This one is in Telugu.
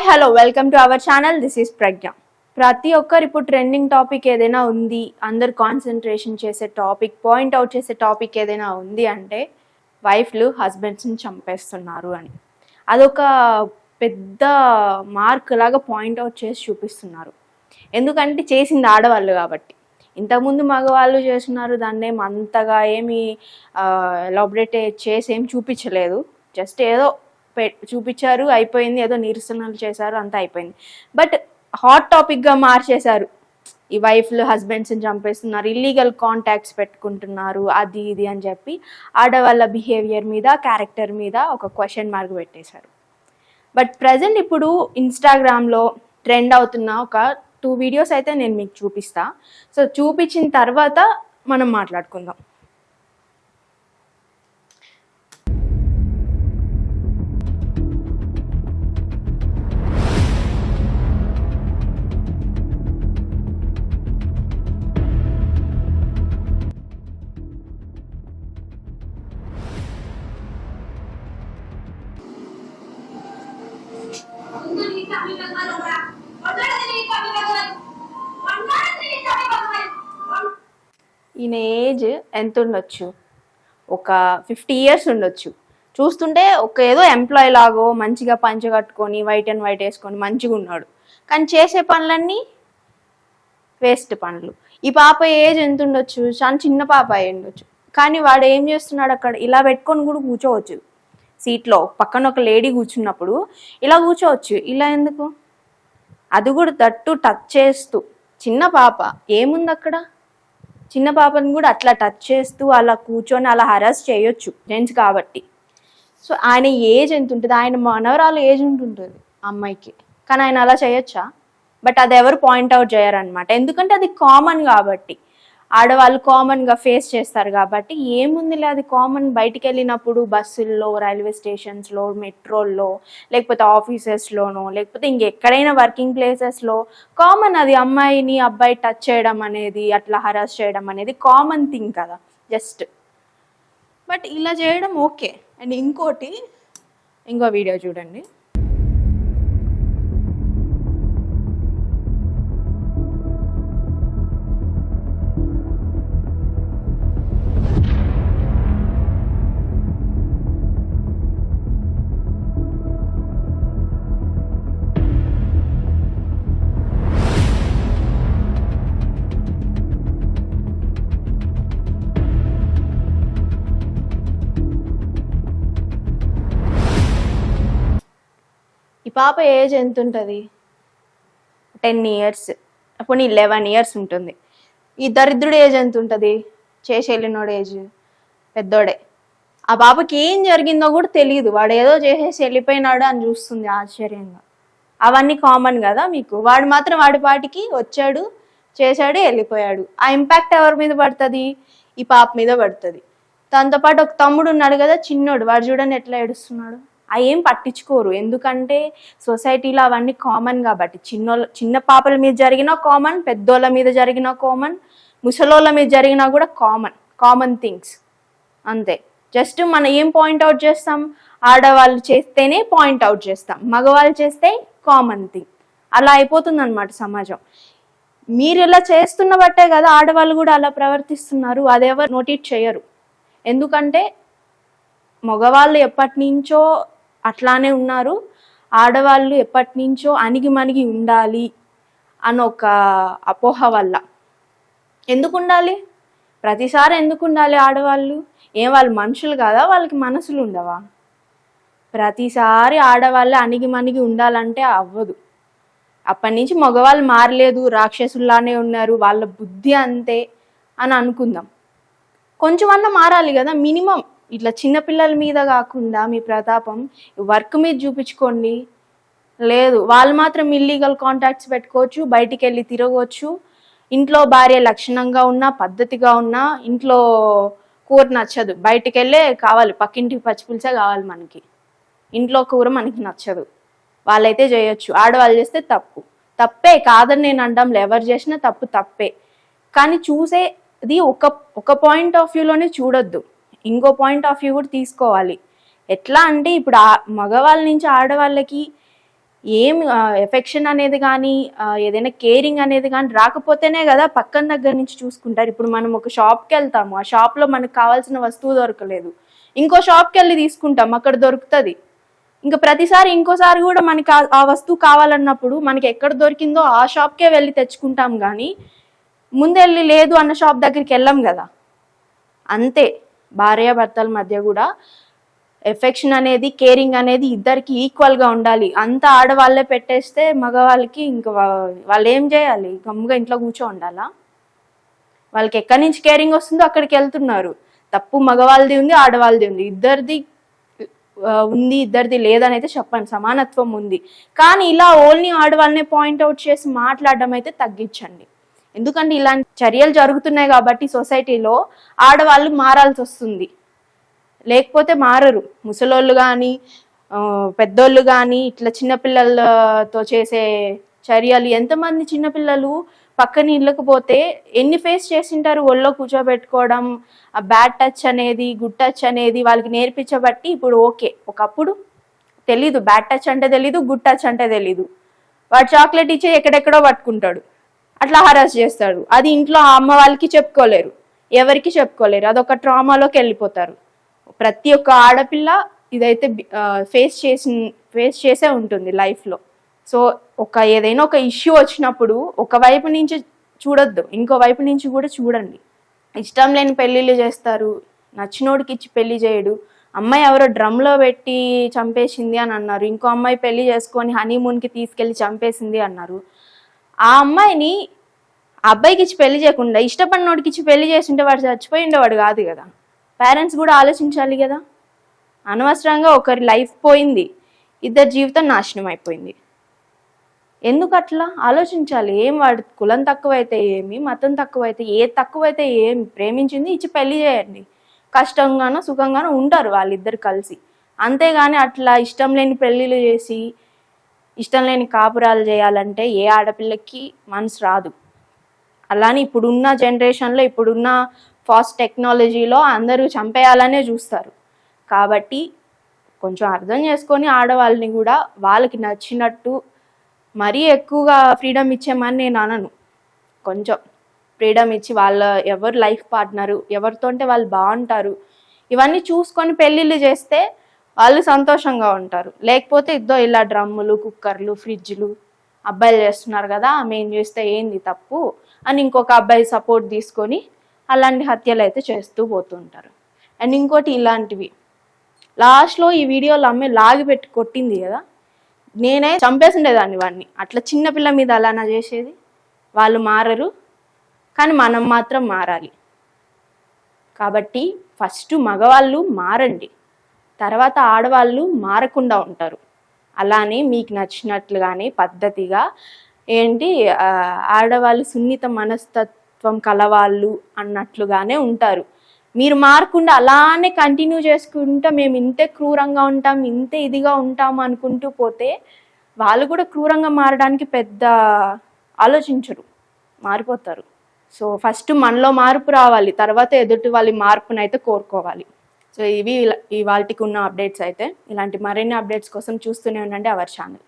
Hi hello welcome to our channel. This is Pragna ప్రతి ఒక్కరు ఇప్పుడు ట్రెండింగ్ టాపిక్ ఏదైనా ఉంది అందరు కాన్సన్ట్రేషన్ చేసే టాపిక్ పాయింట్ అవుట్ చేసే టాపిక్ ఏదైనా ఉంది అంటే వైఫ్లు హస్బెండ్స్ని చంపేస్తున్నారు అని. అదొక పెద్ద మార్క్ లాగా పాయింట్ అవుట్ చేసి చూపిస్తున్నారు. ఎందుకంటే చేసింది ఆడవాళ్ళు కాబట్టి. ఇంతకుముందు మగవాళ్ళు చేస్తున్నారు దాన్ని ఏం అంతగా ఏమి ఎలాబరేట్ చేసి ఏం చూపించలేదు. జస్ట్ ఏదో చూపించారు అయిపోయింది. ఏదో నిరసనలు చేశారు అంతా అయిపోయింది. బట్ హాట్ టాపిక్గా మార్చేశారు. ఈ వైఫ్లు హస్బెండ్స్ని చంపేస్తున్నారు. ఇల్లీగల్ కాంటాక్ట్స్ పెట్టుకుంటున్నారు. అది ఇది అని చెప్పి ఆడవాళ్ళ బిహేవియర్ మీద క్యారెక్టర్ మీద ఒక క్వశ్చన్ మార్క్ పెట్టేశారు. బట్ ప్రజెంట్ ఇప్పుడు ఇన్స్టాగ్రామ్లో ట్రెండ్ అవుతున్న ఒక టూ వీడియోస్ అయితే నేను మీకు చూపిస్తా. సో చూపించిన తర్వాత మనం మాట్లాడుకుందాం. ఈయన ఏజ్ ఎంత ఉండొచ్చు? ఒక ఫిఫ్టీ ఇయర్స్ ఉండొచ్చు. చూస్తుంటే ఒక ఏదో ఎంప్లాయ్ లాగో మంచిగా పంచ కట్టుకొని వైట్ అండ్ వైట్ వేసుకొని మంచిగా ఉన్నాడు. కానీ చేసే పనులన్నీ వేస్ట్ పనులు. ఈ పాప ఏజ్ ఎంత ఉండొచ్చు? చాలా చిన్న పాప అయి ఉండొచ్చు. కానీ వాడు ఏం చేస్తున్నాడు అక్కడ? ఇలా పెట్టుకొని కూడా కూర్చోవచ్చు. సీట్లో పక్కన ఒక లేడీ కూర్చున్నప్పుడు ఇలా కూర్చోవచ్చు. ఇలా ఎందుకు? అది కూడా తట్టు టచ్ చేస్తూ. చిన్న పాప. ఏముంది అక్కడ? చిన్న పాపని కూడా అట్లా టచ్ చేస్తూ అలా కూర్చొని అలా హరాస్ చేయొచ్చు జెంట్స్ కాబట్టి. సో ఆయన ఏజ్ ఎంత ఉంటుంది? ఆయన మనవరాలు ఏజ్ ఉంటుంటుంది అమ్మాయికి? కానీ ఆయన అలా చేయొచ్చా? బట్ అది ఎవరు పాయింట్ అవుట్ చేయరనమాట ఎందుకంటే అది కామన్ కాబట్టి. ఆడవాళ్ళు కామన్గా ఫేస్ చేస్తారు కాబట్టి ఏముందిలే అది కామన్ బయటికి వెళ్ళినప్పుడు బస్సుల్లో రైల్వే స్టేషన్స్లో మెట్రోల్లో లేకపోతే ఆఫీసెస్లోనో లేకపోతే ఇంకెక్కడైనా వర్కింగ్ ప్లేసెస్లో కామన్ అది అమ్మాయిని అబ్బాయి టచ్ చేయడం అనేది అట్లా హరాస్ చేయడం అనేది కామన్ థింగ్ కదా జస్ట్ బట్ ఇలా చేయడం ఓకే అండ్ ఇంకోటి ఇంకో వీడియో చూడండి. పాప ఏజ్ ఎంత ఉంటుంది టెన్ ఇయర్స్ పోనీ లెవెన్ ఇయర్స్ ఉంటుంది. ఈ దరిద్రుడు ఏజ్ ఎంత ఉంటుంది చేసి వెళ్ళినోడు ఏజ్? పెద్దోడే. ఆ పాపకి ఏం జరిగిందో కూడా తెలియదు వాడు ఏదో చేసేసి వెళ్ళిపోయినాడు అని చూస్తుంది ఆశ్చర్యంగా. అవన్నీ కామన్ కదా మీకు? వాడు మాత్రం వాడి పాటికి వచ్చాడు చేశాడు వెళ్ళిపోయాడు. ఆ ఇంపాక్ట్ ఎవరి మీద పడుతుంది? ఈ పాప మీద పడుతుంది. దాంతోపాటు ఒక తమ్ముడు ఉన్నాడు కదా చిన్నోడు. వాడు చూడండి ఎట్లా ఏడుస్తున్నాడు. అవి ఏం పట్టించుకోరు. ఎందుకంటే సొసైటీలో అవన్నీ కామన్ కాబట్టి. చిన్నోళ్ళ చిన్న పాపల మీద జరిగినా కామన్ పెద్దోళ్ళ మీద జరిగినా కామన్ ముసలోళ్ళ మీద జరిగినా కూడా కామన్ కామన్ థింగ్స్. అంతే. జస్ట్ మనం ఏం పాయింట్ అవుట్ చేస్తాం? ఆడవాళ్ళు చేస్తేనే పాయింట్ అవుట్ చేస్తాం. మగవాళ్ళు చేస్తే కామన్ థింగ్. అలా అయిపోతుంది అనమాట సమాజం. మీరు ఇలా చేస్తున్న బట్టే కదా ఆడవాళ్ళు కూడా అలా ప్రవర్తిస్తున్నారు. అదెవరు నోటీట్ చేయరు. ఎందుకంటే మగవాళ్ళు ఎప్పటి నుంచో అట్లానే ఉన్నారు. ఆడవాళ్ళు ఎప్పటి నుంచో అణిగి మణిగి ఉండాలి అని ఒక అపోహ వల్ల. ఎందుకు ఉండాలి ప్రతిసారి ఎందుకు ఉండాలి ఆడవాళ్ళు? ఏం వాళ్ళు మనుషులు కాదా? వాళ్ళకి మనసులు ఉండవా? ప్రతిసారి ఆడవాళ్ళే అణిగి మణిగి ఉండాలంటే అవ్వదు. అప్పటి నుంచి మగవాళ్ళు మారలేదు రాక్షసుల్లానే ఉన్నారు వాళ్ళ బుద్ధి అంతే అని అనుకుందాం. కొంచెమన్నా మారాలి కదా మినిమం. ఇట్లా చిన్నపిల్లల మీద కాకుండా మీ ప్రతాపం వర్క్ మీద చూపించుకోండి. లేదు వాళ్ళు మాత్రం ఇల్లీగల్ కాంటాక్ట్స్ పెట్టుకోవచ్చు బయటికి వెళ్ళి తిరగవచ్చు ఇంట్లో భార్య లక్షణంగా ఉన్నా పద్ధతిగా ఉన్నా ఇంట్లో కూర నచ్చదు. బయటికి వెళ్ళే కావాలి పక్కింటికి పచ్చిపులిసే కావాలి మనకి. ఇంట్లో కూర మనకి నచ్చదు. వాళ్ళైతే చేయొచ్చు. ఆడవాళ్ళు చేస్తే తప్పు. తప్పే కాదని నేను అనడంలో ఎవరు చేసినా తప్పు తప్పే. కానీ చూసేది ఒక ఒక పాయింట్ ఆఫ్ వ్యూలోనే చూడొద్దు. ఇంకో పాయింట్ ఆఫ్ వ్యూ కూడా తీసుకోవాలి. ఎట్లా అంటే ఇప్పుడు మగవాళ్ళ నుంచి ఆడవాళ్ళకి ఏం ఎఫెక్షన్ అనేది కానీ ఏదైనా కేరింగ్ అనేది కానీ రాకపోతేనే కదా పక్కన దగ్గర నుంచి చూసుకుంటారు. ఇప్పుడు మనం ఒక షాప్కి వెళ్తాము ఆ షాప్లో మనకు కావాల్సిన వస్తువు దొరకలేదు. ఇంకో షాప్కి వెళ్ళి తీసుకుంటాం అక్కడ దొరుకుతుంది. ఇంకా ప్రతిసారి ఇంకోసారి కూడా మనకి ఆ- ఆ వస్తువు కావాలన్నప్పుడు మనకి ఎక్కడ దొరికిందో ఆ షాప్కే వెళ్ళి తెచ్చుకుంటాం కానీ ముందెళ్ళి లేదు అన్న షాప్ దగ్గరికి వెళ్ళాం కదా. అంతే. భార్యాభర్తల మధ్య కూడా ఎఫెక్షన్ అనేది కేరింగ్ అనేది ఇద్దరికి ఈక్వల్గా ఉండాలి. అంత ఆడవాళ్ళే పెట్టేస్తే మగవాళ్ళకి ఇంకా వాళ్ళు ఏం చేయాలి? గమ్ముగా ఇంట్లో కూర్చో ఉండాలా వాళ్ళకి ఎక్కడి నుంచి కేరింగ్ వస్తుందో అక్కడికి వెళ్తున్నారు. తప్పు మగవాళ్ళది ఉంది ఆడవాళ్ళది ఉంది. ఇద్దరిది ఉంది ఇద్దరిది లేదని అయితే చెప్పండి. సమానత్వం ఉంది. కానీ ఇలా ఓన్లీ ఆడవాళ్ళనే పాయింట్అవుట్ చేసి మాట్లాడడం అయితే తగ్గించండి. ఎందుకంటే ఇలాంటి చర్యలు జరుగుతున్నాయి కాబట్టి సొసైటీలో ఆడవాళ్ళు మారాల్సి వస్తుంది. లేకపోతే మారరు. ముసలోళ్ళు కానీ పెద్దోళ్ళు కానీ ఇట్లా చిన్నపిల్లలతో చేసే చర్యలు. ఎంతమంది చిన్నపిల్లలు పక్కన ఇళ్ళకు పోతే ఎన్ని ఫేస్ చేసింటారు? ఒళ్ళో కూర్చోబెట్టుకోవడం ఆ బ్యాడ్ టచ్ అనేది గుడ్ టచ్ అనేది వాళ్ళకి నేర్పించబట్టి ఇప్పుడు ఓకే. ఒకప్పుడు తెలీదు. బ్యాడ్ టచ్ అంటే తెలీదు గుడ్ టచ్ అంటే తెలీదు. వాడు చాక్లెట్ ఇచ్చే ఎక్కడెక్కడో పట్టుకుంటాడు. అట్లా హరాస్ చేస్తాడు. అది ఇంట్లో ఆ అమ్మ వాళ్ళకి చెప్పుకోలేరు. ఎవరికి చెప్పుకోలేరు. అదొక ట్రామాలోకి వెళ్ళిపోతారు. ప్రతి ఒక్క ఆడపిల్ల ఇదైతే ఫేస్ చేసి ఫేస్ చేసే ఉంటుంది లైఫ్లో సో ఒక ఏదైనా ఒక ఇష్యూ వచ్చినప్పుడు ఒక వైపు నుంచి చూడొద్దు. ఇంకో వైపు నుంచి కూడా చూడండి. ఇష్టం లేని పెళ్ళిళ్ళు చేస్తారు. నచ్చినోడికి ఇచ్చి పెళ్ళి చేయడు. అమ్మాయి ఎవరో డ్రమ్లో పెట్టి చంపేసింది అని అన్నారు. ఇంకో అమ్మాయి పెళ్ళి చేసుకొని హనీమూన్కి తీసుకెళ్ళి చంపేసింది అన్నారు. ఆ అమ్మాయిని అబ్బాయికి ఇచ్చి పెళ్ళి చేయకుండా ఇష్టపడినోడికి ఇచ్చి పెళ్ళి చేసింటే వాడు చచ్చిపోయి ఉండేవాడు కాదు కదా. పేరెంట్స్ కూడా ఆలోచించాలి కదా. అనవసరంగా ఒకరి లైఫ్ పోయింది ఇద్దరి జీవితం నాశనం అయిపోయింది. ఎందుకు అట్లా ఆలోచించాలి. ఏం వాడి కులం తక్కువైతే ఏమి మతం తక్కువైతే ఏ తక్కువైతే ఏమి ప్రేమించింది ఇచ్చి పెళ్ళి చేయండి. కష్టంగానో సుఖంగానో ఉంటారు వాళ్ళిద్దరు కలిసి. అంతేగాని అట్లా ఇష్టం లేని పెళ్ళిళ్ళు చేసి ఇష్టం లేని కాపురాలు చేయాలంటే ఏ ఆడపిల్లకి మనసు రాదు. అలానే ఇప్పుడున్న జనరేషన్లో ఇప్పుడున్న ఫాస్ట్ టెక్నాలజీలో అందరూ చంపేయాలనే చూస్తారు. కాబట్టి కొంచెం అర్థం చేసుకొని ఆడవాళ్ళని కూడా వాళ్ళకి నచ్చినట్టు మరీ ఎక్కువగా ఫ్రీడమ్ ఇచ్చేమని నేను అనను. కొంచెం ఫ్రీడమ్ ఇచ్చి వాళ్ళ ఎవరు లైఫ్ పార్ట్నరు ఎవరితో ఉంటే వాళ్ళు బాగుంటారు. ఇవన్నీ చూసుకొని పెళ్ళిళ్ళు చేస్తే వాళ్ళు సంతోషంగా ఉంటారు. లేకపోతే ఇద్దో ఇలా డ్రమ్ములు కుక్కర్లు ఫ్రిడ్జ్లు అబ్బాయిలు చేస్తున్నారు కదా మేము చేస్తే ఏంది తప్పు అని ఇంకొక అబ్బాయి సపోర్ట్ తీసుకొని అలాంటి హత్యలు అయితే చేస్తూ పోతుంటారు. అండ్ ఇంకోటి ఇలాంటివి. లాస్ట్లో ఈ వీడియోలో అమ్మే లాగి పెట్టి కొట్టింది కదా. నేనే చంపేసిండేదాన్ని వాడిని. అట్లా చిన్నపిల్ల మీద అలానా చేసేది? వాళ్ళు మారరు కానీ మనం మాత్రం మారాలి. కాబట్టి ఫస్ట్ మగవాళ్ళు మారండి. తర్వాత ఆడవాళ్ళు మారకుండా ఉంటారు. అలానే మీకు నచ్చినట్లుగానే పద్ధతిగా ఏంటి ఆడవాళ్ళు సున్నిత మనస్తత్వం కలవాళ్ళు అన్నట్లుగానే ఉంటారు. మీరు మారకుండా అలానే కంటిన్యూ చేసుకుంటా మేము ఇంతే క్రూరంగా ఉంటాం ఇంతే ఇదిగా ఉంటాం అనుకుంటూ పోతే వాళ్ళు కూడా క్రూరంగా మారడానికి పెద్ద ఆలోచించరు మారిపోతారు. సో ఫస్ట్ మనలో మార్పు రావాలి తర్వాత ఎదుటి వాళ్ళ మార్పునైతే కోరుకోవాలి. సో ఇవి ఇవాళకి ఉన్న అప్డేట్స్ అయితే ఇలాంటి మరిన్ని అప్డేట్స్ కోసం చూస్తూనే ఉండండి అవర్ ఛానల్.